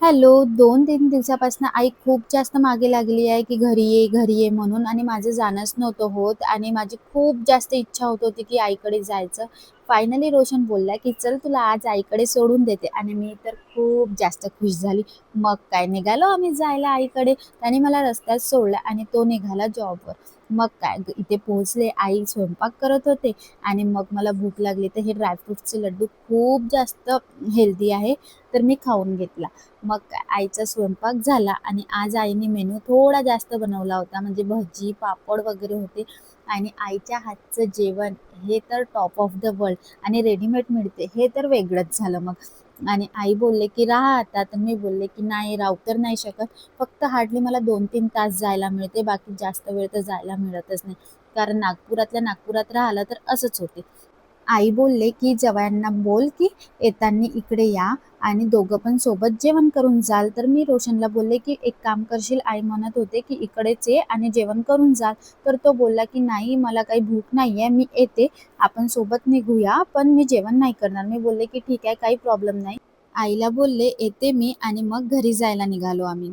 Hello, 2-3 दिवसापासून आई खूप जास्त मागे लागली आहे, की घरी ये, घरी ये म्हणून आणि माझं जाणंच नव्हतं होत आणि माझी खूप जास्त इच्छा होत होती, की आईकडे जायचं. फायनली रोशन बोलला, की "चल तुला आज आईकडे सोडून देते" आणि मी तर खूप जास्त खुश झाली. मग काय निघालो आम्ही जायला आईकडे. त्याने मला रस्त्यात सोडला आणि तो निघाला जॉबवर. मग काय इथे पोहोचले, आई स्वयंपाक करत होते आणि मग मला भूक लागली, तर हे ड्रायफ्रूटचे लड्डू खूप जास्त हेल्दी आहे, तर मी खाऊन घेतला. मग काय आईचा स्वयंपाक झाला आणि आज आईने मेनू थोडा जास्त बनवला होता. म्हणजे भजी, पापड वगैरे होते आणि आईच्या हातचं जेवण हे तर टॉप ऑफ द वर्ल्ड आणि रेडीमेड मिळते हे तर वेगळंच झालं मग. आणि आई बोलले, की "राहा आता." तर मी बोलले, की "नाही, राहू तर नाही शकत. फक्त हार्डली मला 2-3 तास जायला मिळते. बाकी जास्त वेळ तर जायला मिळतच नाही." कारण नागपुरातल्या नागपुरात राहिलं तर असंच होते. आई बोलले, की "जवायांना बोल, की येताना इकडे या आणि दोघं पण सोबत जेवण करून जाल." तर मी रोशनला बोलले, की "एक काम करशील, आई म्हणत होते, की इकडेच ये आणि जेवण करून जाल." तर तो बोलला, की "नाही, मला काही भूक नाहीये. मी येते. आपण सोबत निघूया, पण मी जेवण नाही करणार." मी बोलले, की "ठीक आहे, काही प्रॉब्लेम नाही." आईला बोलले, "येते मी." आणि मग घरी जायला निघालो आम्ही.